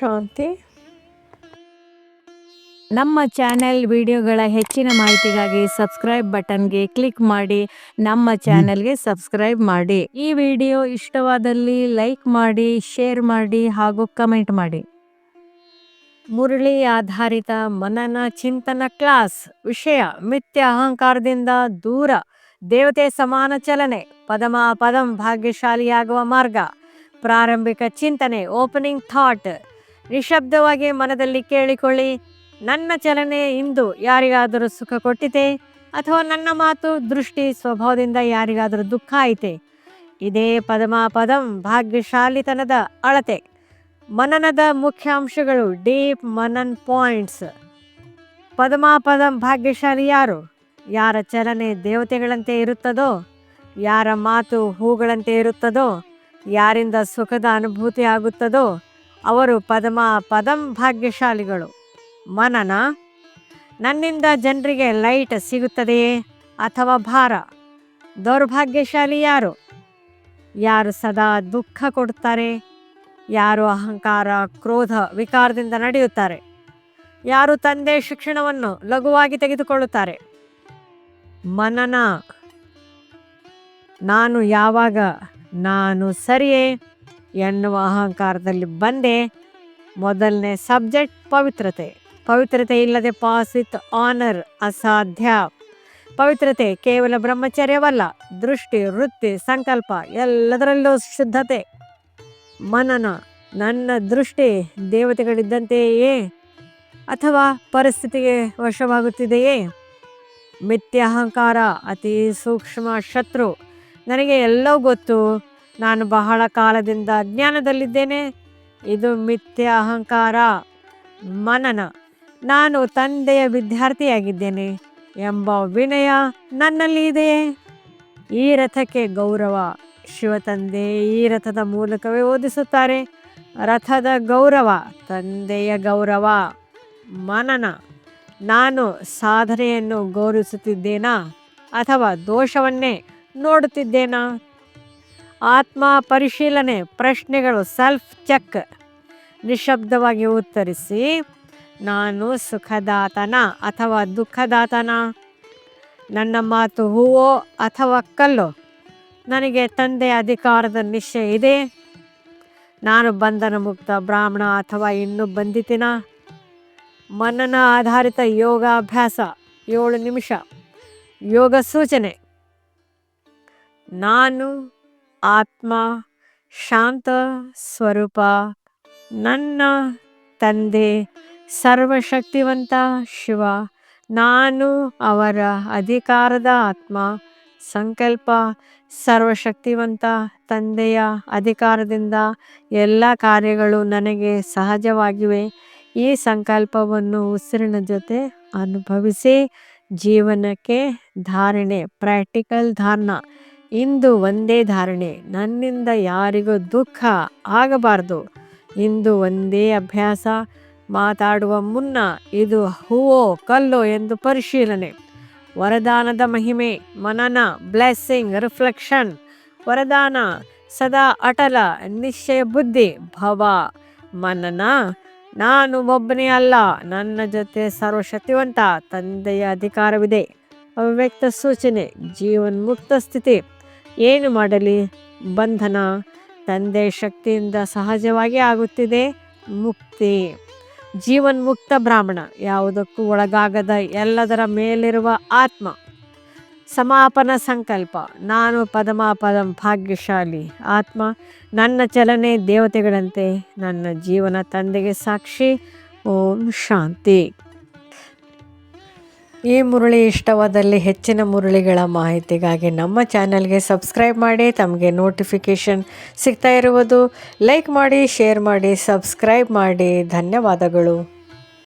ಶಾಂತಿ. ನಮ್ಮ ಚಾನೆಲ್ ವಿಡಿಯೋಗಳ ಹೆಚ್ಚಿನ ಮಾಹಿತಿಗಾಗಿ ಸಬ್ಸ್ಕ್ರೈಬ್ ಬಟನ್ಗೆ ಕ್ಲಿಕ್ ಮಾಡಿ, ನಮ್ಮ ಚಾನೆಲ್ಗೆ ಸಬ್ಸ್ಕ್ರೈಬ್ ಮಾಡಿ. ಈ ವಿಡಿಯೋ ಇಷ್ಟವಾದಲ್ಲಿ ಲೈಕ್ ಮಾಡಿ, ಶೇರ್ ಮಾಡಿ ಹಾಗೂ ಕಮೆಂಟ್ ಮಾಡಿ. ಮುರಳಿ ಆಧಾರಿತ ಮನನ ಚಿಂತನ ಕ್ಲಾಸ್ ವಿಷಯ ಮಿಥ್ಯ ಅಹಂಕಾರದಿಂದ ದೂರ, ದೇವತೆ ಸಮಾನ ಚಲನೆ, ಪದಮ ಪದಂ ಭಾಗ್ಯಶಾಲಿಯಾಗುವ ಮಾರ್ಗ, ಪ್ರಾರಂಭಿಕ ಚಿಂತನೆ ಓಪನಿಂಗ್ ಥಾಟ್ ನಿಶಬ್ದವಾಗಿ ಮನದಲ್ಲಿ ಕೇಳಿಕೊಳ್ಳಿ, ನನ್ನ ಚಲನೆ ಇಂದು ಯಾರಿಗಾದರೂ ಸುಖ ಕೊಟ್ಟಿತೆ ಅಥವಾ ನನ್ನ ಮಾತು ದೃಷ್ಟಿ ಸ್ವಭಾವದಿಂದ ಯಾರಿಗಾದರೂ ದುಃಖ ಆಯಿತೆ? ಇದೇ ಪದಮಾಪದಂ ಭಾಗ್ಯಶಾಲಿತನದ ಅಳತೆ. ಮನನದ ಮುಖ್ಯ ಅಂಶಗಳು ಡೀಪ್ ಮನನ್ ಪಾಯಿಂಟ್ಸ್. ಪದಮಾಪದಂ ಭಾಗ್ಯಶಾಲಿ ಯಾರು? ಯಾರ ಚಲನೆ ದೇವತೆಗಳಂತೆ ಇರುತ್ತದೋ? ಯಾರ ಮಾತು ಹೂಗಳಂತೆ ಇರುತ್ತದೋ? ಯಾರಿಂದ ಸುಖದ ಅನುಭೂತಿ ಆಗುತ್ತದೋ ಅವರು ಪದಮ, ಪದಂ ಭಾಗ್ಯಶಾಲಿಗಳು. ಮನನ, ನನ್ನಿಂದ ಜನರಿಗೆ ಲೈಟ್ ಸಿಗುತ್ತದೆಯೇ ಅಥವಾ ಭಾರ? ದೌರ್ಭಾಗ್ಯಶಾಲಿ ಯಾರು? ಯಾರು ಸದಾ ದುಃಖ ಕೊಡುತ್ತಾರೆ? ಯಾರು ಅಹಂಕಾರ, ಕ್ರೋಧ, ವಿಕಾರದಿಂದ ನಡೆಯುತ್ತಾರೆ? ಯಾರು ತಂದೆ ಶಿಕ್ಷಣವನ್ನು ಲಘುವಾಗಿ ತೆಗೆದುಕೊಳ್ಳುತ್ತಾರೆ? ಮನನ, ನಾನು ಯಾವಾಗ ನಾನು ಸರಿಯೇ? ಎನ್ನುವ ಅಹಂಕಾರದಲ್ಲಿ ಬಂದೆ. ಮೊದಲನೇ ಸಬ್ಜೆಕ್ಟ್ ಪವಿತ್ರತೆ. ಪವಿತ್ರತೆ ಇಲ್ಲದೆ ಪಾಸ್ ವಿತ್ ಆನರ್ ಅಸಾಧ್ಯ. ಪವಿತ್ರತೆ ಕೇವಲ ಬ್ರಹ್ಮಚರ್ಯವಲ್ಲ, ದೃಷ್ಟಿ, ವೃತ್ತಿ, ಸಂಕಲ್ಪ, ಎಲ್ಲದರಲ್ಲೂ ಶುದ್ಧತೆ. ಮನನ, ನನ್ನ ದೃಷ್ಟಿ ದೇವತೆಗಳಿದ್ದಂತೆಯೇ ಅಥವಾ ಪರಿಸ್ಥಿತಿಗೆ ವಶವಾಗುತ್ತಿದೆಯೇ? ಮಿಥ್ಯಾಹಂಕಾರ, ಅತಿ ಸೂಕ್ಷ್ಮ ಶತ್ರು, ನನಗೆ ಎಲ್ಲವೂ ಗೊತ್ತು. ನಾನು ಬಹಳ ಕಾಲದಿಂದ ಅಜ್ಞಾನದಲ್ಲಿದ್ದೇನೆ. ಇದು ಮಿಥ್ಯ ಅಹಂಕಾರ, ಮನನ. ನಾನು ತಂದೆಯ ವಿದ್ಯಾರ್ಥಿಯಾಗಿದ್ದೇನೆ ಎಂಬ ವಿನಯ ನನ್ನಲ್ಲಿ ಇದೆಯೇ? ಈ ರಥಕ್ಕೆ ಗೌರವ. ಶಿವತಂದೆ ಈ ರಥದ ಮೂಲಕವೇ ಓದಿಸುತ್ತಾರೆ. ರಥದ ಗೌರವ, ತಂದೆಯ ಗೌರವ, ಮನನ. ನಾನು ಸಾಧನೆಯನ್ನು ಗೌರವಿಸುತ್ತಿದ್ದೇನಾ ಅಥವಾ ದೋಷವನ್ನೇ ನೋಡುತ್ತಿದ್ದೇನಾ? ಆತ್ಮ ಪರಿಶೀಲನೆ ಪ್ರಶ್ನೆಗಳು ಸೆಲ್ಫ್ ಚೆಕ್ ನಿಶಬ್ದವಾಗಿ ಉತ್ತರಿಸಿ, ನಾನು ಸುಖದಾತನ ಅಥವಾ ದುಃಖದಾತನ? ನನ್ನ ಮಾತು ಹೂವೋ ಅಥವಾ ಕಲ್ಲು? ನನಗೆ ತಂದೆ ಅಧಿಕಾರದ ನಿಶ್ಚಯ ಇದೆ. ನಾನು ಬಂಧನ ಮುಕ್ತ ಬ್ರಾಹ್ಮಣ ಅಥವಾ ಇನ್ನೂ ಬಂದಿತಿನ ಮನನ ಆಧಾರಿತ ಯೋಗಾಭ್ಯಾಸ, ಏಳು ನಿಮಿಷ. ಯೋಗ ಸೂಚನೆ. ನಾನು ಆತ್ಮ ಶಾಂತ ಸ್ವರೂಪ, ನನ್ನ ತಂದೆ ಸರ್ವಶಕ್ತಿವಂತ ಶಿವ. ನಾನು ಅವರ ಅಧಿಕಾರದ ಆತ್ಮ, ಸಂಕಲ್ಪ ಸರ್ವಶಕ್ತಿವಂತ ತಂದೆಯ ಅಧಿಕಾರದಿಂದ ಎಲ್ಲ ಕಾರ್ಯಗಳು ನನಗೆ ಸಹಜವಾಗಿವೆ. ಈ ಸಂಕಲ್ಪವನ್ನು ಉಸಿರಿನ ಜೊತೆ ಅನುಭವಿಸಿ ಜೀವನಕ್ಕೆ ಧಾರಣೆ ಪ್ರಾಕ್ಟಿಕಲ್ ಧಾರಣ. ಇಂದು ಒಂದೇ ಧಾರಣೆ. ನನ್ನಿಂದ ಯಾರಿಗೂ ದುಃಖ ಆಗಬಾರ್ದು. ಇಂದು ಒಂದೇ ಅಭ್ಯಾಸ. ಮಾತಾಡುವ ಮುನ್ನ ಇದು ಹೂವೋ, ಕಲ್ಲೋ ಎಂದು ಪರಿಶೀಲನೆ. ವರದಾನದ ಮಹಿಮೆ, ಮನನ, ಬ್ಲೆಸ್ಸಿಂಗ್, ರಿಫ್ಲೆಕ್ಷನ್. ವರದಾನ ಸದಾ ಅಟಲ, ನಿಶ್ಚಯ ಬುದ್ಧಿ, ಭವ. ಮನನ, ನಾನು ಒಬ್ಬನೇ ಅಲ್ಲ, ನನ್ನ ಜೊತೆ ಸರ್ವಶಕ್ತಿವಂತ ತಂದೆಯ ಅಧಿಕಾರವಿದೆ. ಅವ್ಯಕ್ತ ಸೂಚನೆ ಜೀವನ್ ಮುಕ್ತ ಸ್ಥಿತಿ. ಏನು ಮಾಡಲಿ? ಬಂಧನ ತಂದೆ ಶಕ್ತಿಯಿಂದ ಸಹಜವಾಗಿ ಆಗುತ್ತಿದೆ. ಮುಕ್ತಿ. ಜೀವನ್ ಮುಕ್ತ ಬ್ರಾಹ್ಮಣ. ಯಾವುದಕ್ಕೂ ಒಳಗಾಗದ ಎಲ್ಲದರ ಮೇಲಿರುವ ಆತ್ಮ. ಸಮಾಪನ ಸಂಕಲ್ಪ. ನಾನು ಪದಮಾಪದಂ ಭಾಗ್ಯಶಾಲಿ. ಆತ್ಮ ನನ್ನ ಚಲನೆ ದೇವತೆಗಳಂತೆ. ನನ್ನ ಜೀವನ ತಂದೆಗೆ ಸಾಕ್ಷಿ. ಓಂ ಶಾಂತಿ. ಈ ಮುರುಳಿ ಇಷ್ಟವಾದಲ್ಲಿ ಹೆಚ್ಚಿನ ಮುರುಳಿಗಳ ಮಾಹಿತಿಗಾಗಿ ನಮ್ಮ ಚಾನಲ್ಗೆ ಸಬ್ಸ್ಕ್ರೈಬ್ ಮಾಡಿ, ತಮಗೆ ನೋಟಿಫಿಕೇಷನ್ ಸಿಗ್ತಾ ಇರುವುದು. ಲೈಕ್ ಮಾಡಿ, ಶೇರ್ ಮಾಡಿ, ಸಬ್ಸ್ಕ್ರೈಬ್ ಮಾಡಿ. ಧನ್ಯವಾದಗಳು.